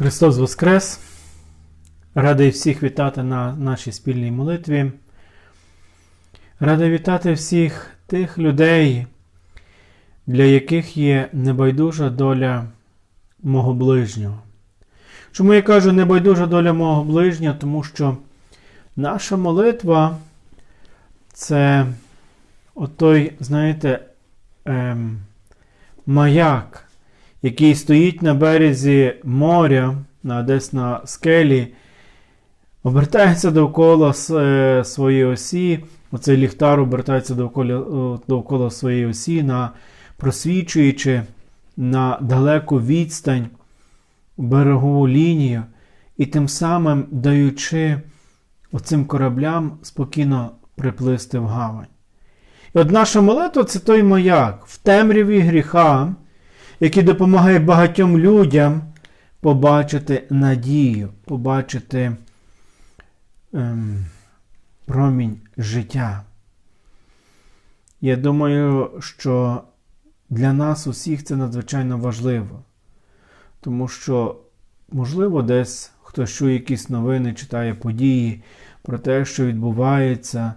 Христос Воскрес! Радий всіх вітати на нашій спільній молитві. Радий вітати всіх тих людей, для яких є небайдужа доля мого ближнього. Чому я кажу небайдужа доля мого ближнього? Тому що наша молитва це отой, знаєте, ем, маяк який стоїть на березі моря, десь на скелі, обертається довкола е, своєї осі. Оцей ліхтар обертається довкола довкола своєї осі, на, просвічуючи на далеку відстань берегову лінію, і тим самим даючи оцим кораблям спокійно приплисти в гавань. І от наша молитва це той маяк в темряві гріха який допомагає багатьом людям побачити надію, побачити ем, промінь життя. Я думаю, що для нас усіх це надзвичайно важливо, тому що, можливо, десь хтось чує якісь новини, читає події про те, що відбувається.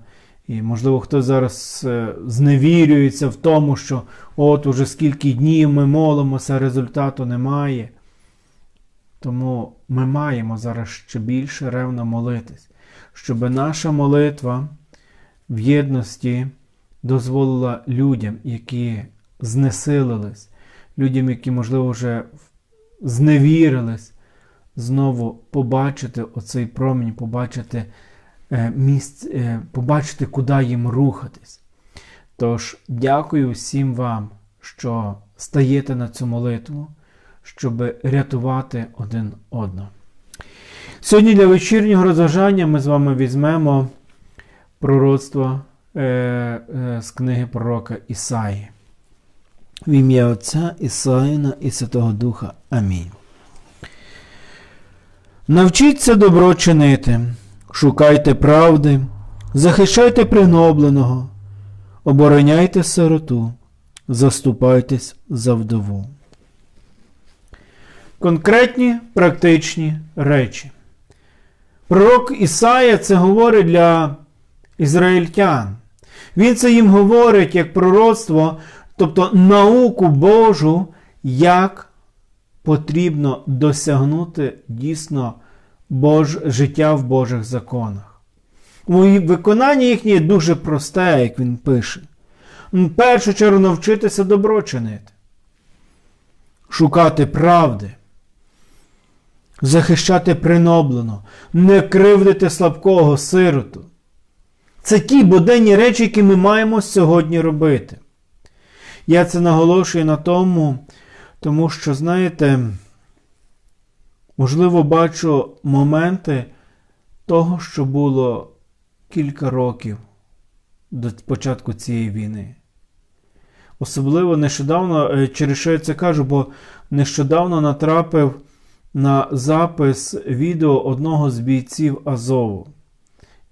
І, можливо, хтось зараз е, зневірюється в тому, що от уже скільки днів ми молимося, результату немає. Тому ми маємо зараз ще більше ревно молитись, щоб наша молитва в єдності дозволила людям, які знесилились, людям, які, можливо, вже зневірились, знову побачити оцей промінь, побачити. Е, місць, е, побачити, куди їм рухатись. Тож, дякую всім вам, що стаєте на цю молитву, щоб рятувати один одного. Сьогодні для вечірнього розважання ми з вами візьмемо пророцтво е, з книги пророка Ісаї. В ім'я Отця Ісаїна і Святого Духа. Амінь. Навчіться добро чинити. Шукайте правди, захищайте пригнобленого, обороняйте сироту, заступайтесь за вдову. Конкретні практичні речі. Пророк Ісая це говорить для ізраїльтян. Він це їм говорить як пророцтво, тобто науку Божу, як потрібно досягнути дійсно Бож, життя в Божих законах. Виконання їхнє дуже просте, як він пише. В першу чергу навчитися добро чинити, шукати правди, захищати приноблено, не кривдити слабкого сироту. Це ті буденні речі, які ми маємо сьогодні робити. Я це наголошую на тому, тому що, знаєте, Можливо, бачу моменти того, що було кілька років до початку цієї війни. Особливо нещодавно, е, через що я це кажу, бо нещодавно натрапив на запис відео одного з бійців Азову.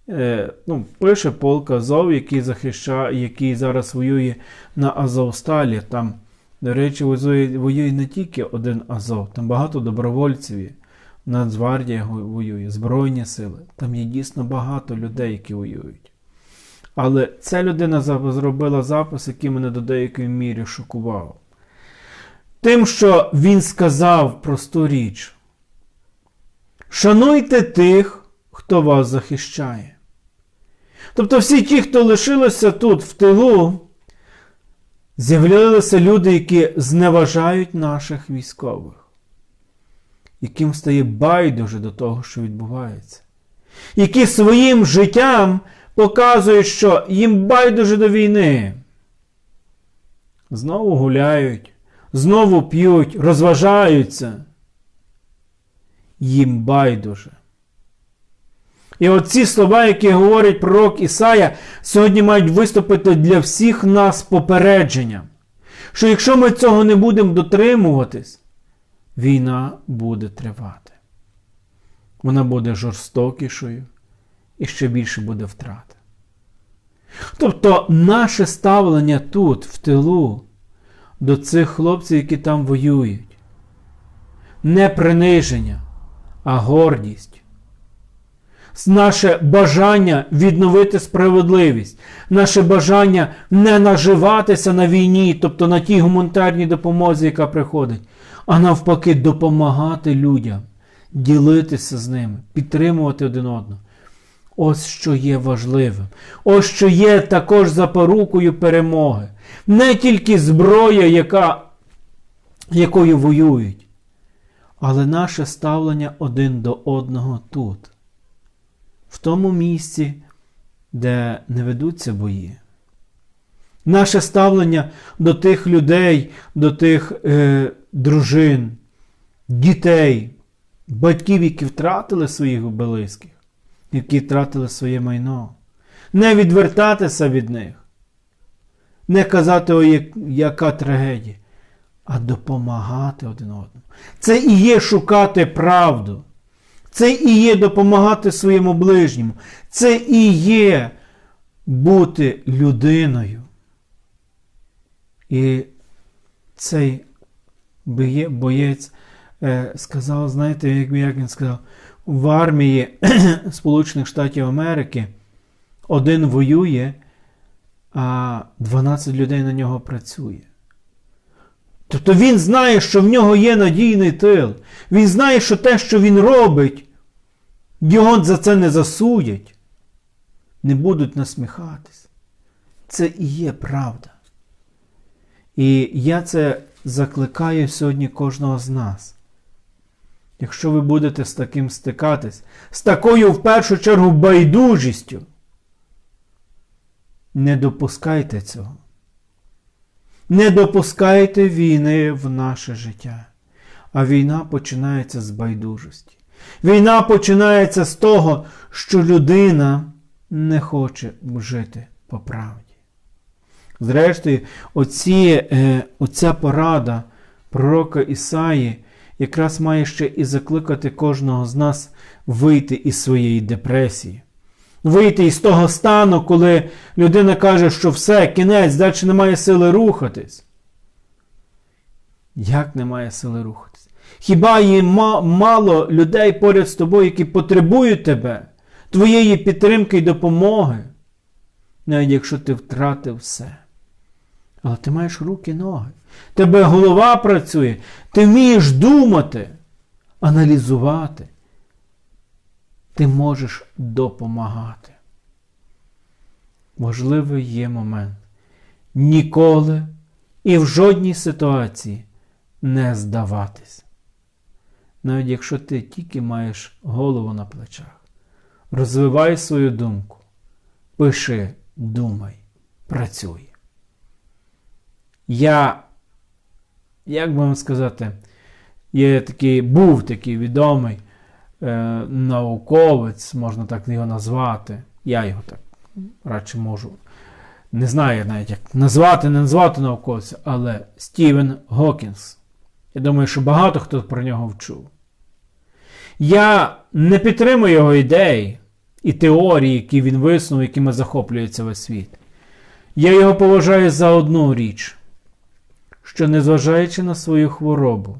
Е, ну, Пише полк Азов, який захищає, який зараз воює на Азовсталі. Там до речі, воює не тільки один Азов, там багато добровольців. Нацгвардія воює, Збройні сили. Там є дійсно багато людей, які воюють. Але ця людина зробила запис, який мене до деякої міри шокував. Тим, що він сказав просту річ. Шануйте тих, хто вас захищає. Тобто всі ті, хто лишилися тут, в тилу, З'являлися люди, які зневажають наших військових, яким стає байдуже до того, що відбувається, які своїм життям показують, що їм байдуже до війни. Знову гуляють, знову п'ють, розважаються. Їм байдуже. І оці слова, які говорить пророк Ісая, сьогодні мають виступити для всіх нас попередженням, що якщо ми цього не будемо дотримуватись, війна буде тривати. Вона буде жорстокішою і ще більше буде втрат. Тобто наше ставлення тут, в тилу, до цих хлопців, які там воюють, не приниження, а гордість. Наше бажання відновити справедливість, наше бажання не наживатися на війні, тобто на тій гуманітарній допомозі, яка приходить, а навпаки, допомагати людям, ділитися з ними, підтримувати один одного. Ось що є важливим. Ось що є також запорукою перемоги. Не тільки зброя, яка, якою воюють, але наше ставлення один до одного тут, в тому місці, де не ведуться бої. Наше ставлення до тих людей, до тих е, дружин, дітей, батьків, які втратили своїх близьких які втратили своє майно. Не відвертатися від них, не казати, о, яка трагедія, а допомагати один одному. Це і є шукати правду. Це і є допомагати своєму ближньому. Це і є бути людиною. І цей боєць е, сказав, знаєте, як він сказав, в армії Сполучених Штатів Америки один воює, а 12 людей на нього працює. Тобто він знає, що в нього є надійний тил. Він знає, що те, що він робить, його за це не засудять, не будуть насміхатись. Це і є правда. І я це закликаю сьогодні кожного з нас. Якщо ви будете з таким стикатись, з такою в першу чергу байдужістю, не допускайте цього. Не допускайте війни в наше життя. А війна починається з байдужості. Війна починається з того, що людина не хоче жити по правді. Зрештою, оці, е, оця порада пророка Ісаї якраз має ще і закликати кожного з нас вийти із своєї депресії. Вийти із того стану, коли людина каже, що все, кінець, далі немає сили рухатись. Як немає сили рухатись? Хіба є мало людей поряд з тобою, які потребують тебе, твоєї підтримки і допомоги, навіть якщо ти втратив все. Але ти маєш руки ноги. Тебе голова працює, ти вмієш думати, аналізувати. Ти можеш допомагати. Важливий є момент. Ніколи і в жодній ситуації не здаватись. Навіть якщо ти тільки маєш голову на плечах, розвивай свою думку, пиши, думай, працюй. Я як би вам сказати, є такий, був такий відомий е, науковець, можна так його назвати. Я його так радше можу. Не знаю навіть, як назвати, не назвати науковця, але Стівен Гокінс. Я думаю, що багато хто про нього вчув. Я не підтримую його ідеї і теорії, які він висунув, якими захоплюється весь світ. Я його поважаю за одну річ що, незважаючи на свою хворобу,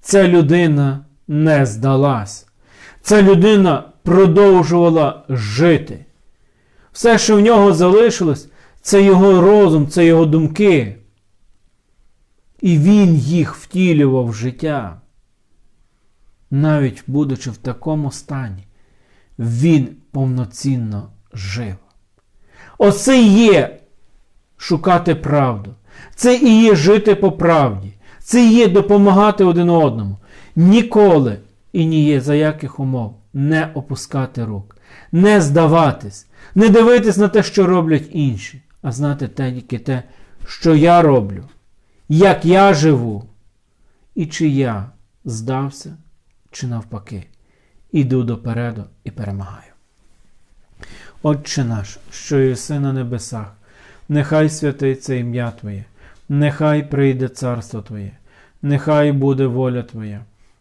ця людина не здалась. Ця людина продовжувала жити. Все, що в нього залишилось, це його розум, це його думки. І він їх втілював в життя. Навіть будучи в такому стані, він повноцінно жив. Оце і є шукати правду. Це і є жити по правді. Це і є допомагати один одному. Ніколи і ні за яких умов не опускати рук, не здаватись, не дивитись на те, що роблять інші, а знати те тільки те, що я роблю, як я живу, і чи я здався, чи навпаки, іду допереду і перемагаю. Отче наш, що єси на небесах, нехай святиться ім'я Твоє нехай прийде царство Твоє, нехай буде воля Твоя,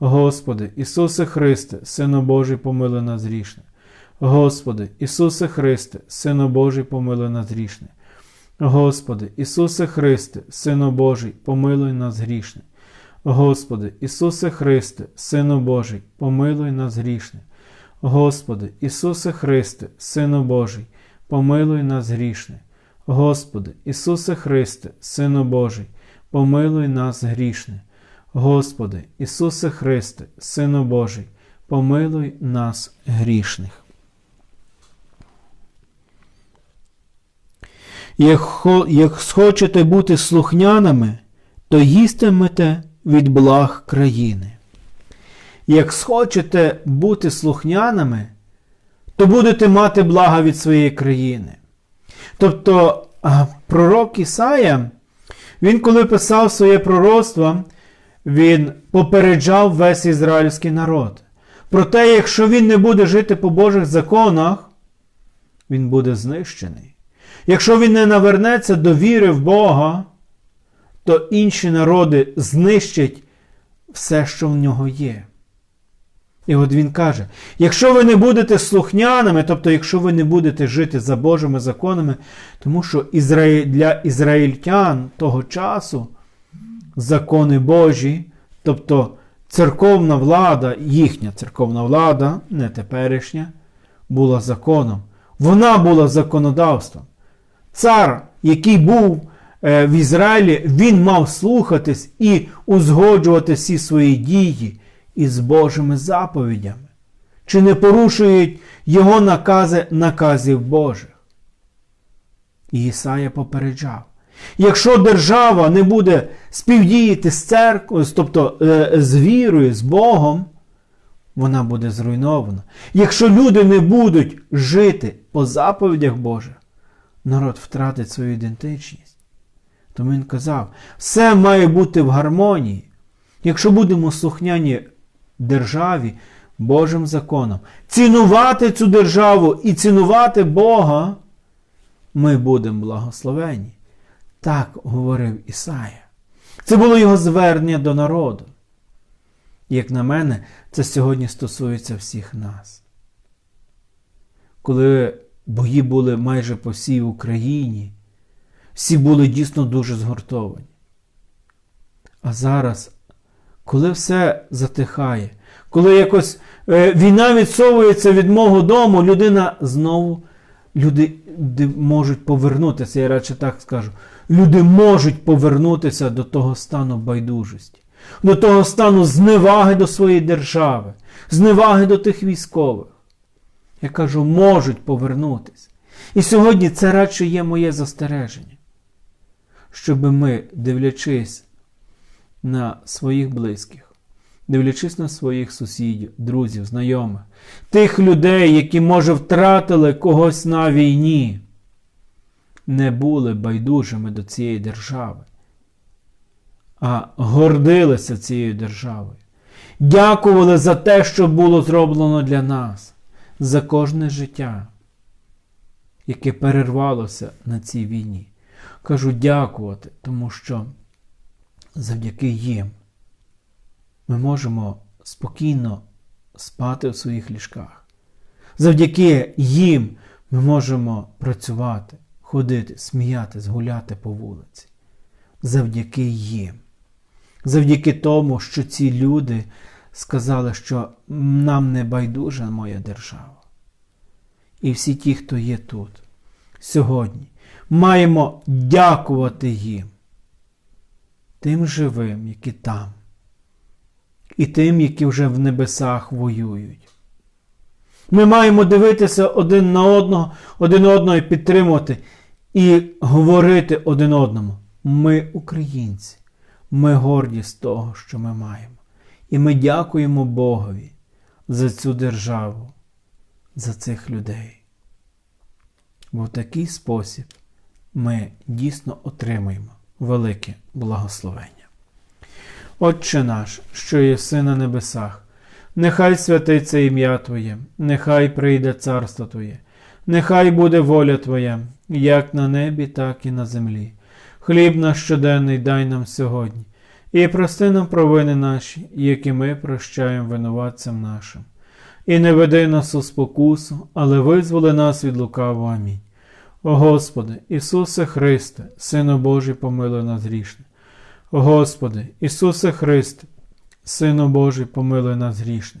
Господи, Ісусе Христе, Сино Божий, помилуй нас грішне. Господи, Ісусе Христе, Сино Божий, помилуй нас грішне. Господи, Ісусе Христе, Сино Божий, помилуй нас грішне. Господи, Ісусе Христе, Сино Божий, помилуй нас грішне. Господи, Ісусе Христе, Сино Божий, помилуй нас грішне. Господи, Ісусе Христе, Сино Божий, помилуй нас грішне. Господи, Ісусе Христе, Сино Божий, помилуй нас грішних. Як, хо- як схочете бути слухняними, то їстимете від благ країни. Як схочете бути слухняними, то будете мати блага від своєї країни. Тобто пророк Ісая, він коли писав своє пророцтво, він попереджав весь ізраїльський народ. Про те, якщо він не буде жити по Божих законах, він буде знищений. Якщо він не навернеться до віри в Бога, то інші народи знищать все, що в нього є. І от він каже: якщо ви не будете слухняними, тобто, якщо ви не будете жити за Божими законами, тому що для ізраїльтян того часу закони Божі, тобто церковна влада, їхня церковна влада, не теперішня, була законом. Вона була законодавством. Цар, який був е, в Ізраїлі, він мав слухатись і узгоджувати всі свої дії із Божими заповідями. Чи не порушують його накази наказів Божих? І Ісая попереджав. Якщо держава не буде співдіяти з церквою, тобто е, з вірою, з Богом, вона буде зруйнована. Якщо люди не будуть жити по заповідях Божих, народ втратить свою ідентичність. Тому він казав, все має бути в гармонії. Якщо будемо слухняні державі, Божим законом, цінувати цю державу і цінувати Бога, ми будемо благословені. Так говорив Ісая. Це було його звернення до народу. Як на мене, це сьогодні стосується всіх нас. Коли бої були майже по всій Україні, всі були дійсно дуже згуртовані. А зараз, коли все затихає, коли якось е, війна відсовується від мого дому, людина знову, люди можуть повернутися, я радше так скажу, люди можуть повернутися до того стану байдужості, до того стану зневаги до своєї держави, зневаги до тих військових. Я кажу, можуть повернутися. І сьогодні це радше є моє застереження, щоб ми, дивлячись на своїх близьких, дивлячись на своїх сусідів, друзів, знайомих, тих людей, які, може, втратили когось на війні, не були байдужими до цієї держави, а гордилися цією державою. Дякували за те, що було зроблено для нас, за кожне життя, яке перервалося на цій війні. Кажу дякувати, тому що завдяки їм ми можемо спокійно спати в своїх ліжках. Завдяки їм ми можемо працювати, ходити, сміятись, гуляти по вулиці. Завдяки їм. Завдяки тому, що ці люди сказали, що нам не байдужа моя держава. І всі ті, хто є тут, сьогодні, маємо дякувати їм, тим живим, які там, і тим, які вже в небесах воюють. Ми маємо дивитися один на одного, один одного і підтримувати, і говорити один одному. Ми українці, ми горді з того, що ми маємо. І ми дякуємо Богові за цю державу, за цих людей. Бо в такий спосіб ми дійсно отримаємо велике благословення. Отче наш, що є си на небесах, Нехай святиться ім'я Твоє, нехай прийде царство Твоє, нехай буде воля Твоя, як на небі, так і на землі. Хліб наш щоденний дай нам сьогодні, і прости нам провини наші, які ми прощаємо винуватцям нашим. І не веди нас у спокусу, але визволи нас від лукавого. Амінь. О Господи, Ісусе Христе, Сину Божий, помилуй нас грішне. О Господи, Ісусе Христе, Сину Божий, помилуй нас грішне.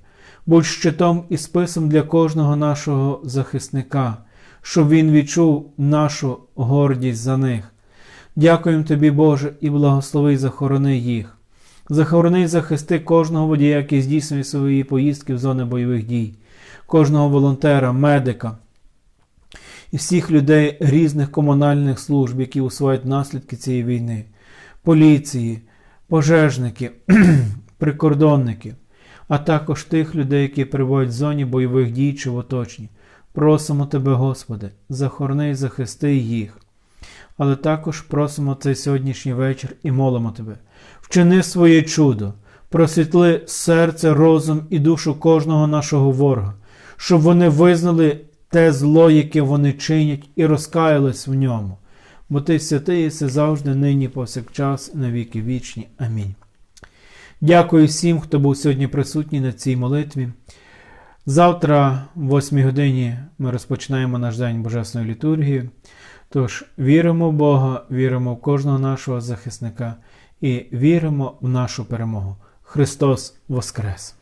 Будь щитом і списом для кожного нашого захисника, щоб він відчув нашу гордість за них. Дякуємо Тобі, Боже, і благослови, захорони їх. Захорони і захисти кожного водія, який здійснює свої поїздки в зони бойових дій, кожного волонтера, медика і всіх людей різних комунальних служб, які усувають наслідки цієї війни, поліції, пожежників, прикордонників, а також тих людей, які перебувають в зоні бойових дій чи в оточенні. Просимо Тебе, Господи, захорони і захисти їх. Але також просимо цей сьогоднішній вечір і молимо Тебе. Вчини своє чудо, просвітли серце, розум і душу кожного нашого ворога, щоб вони визнали те зло, яке вони чинять, і розкаялись в ньому. Бо ти святий єси завжди, нині, повсякчас, на віки вічні. Амінь. Дякую всім, хто був сьогодні присутній на цій молитві. Завтра, в 8 годині, ми розпочинаємо наш день Божественної літургії. Тож віримо в Бога, віримо в кожного нашого захисника і віримо в нашу перемогу. Христос Воскрес!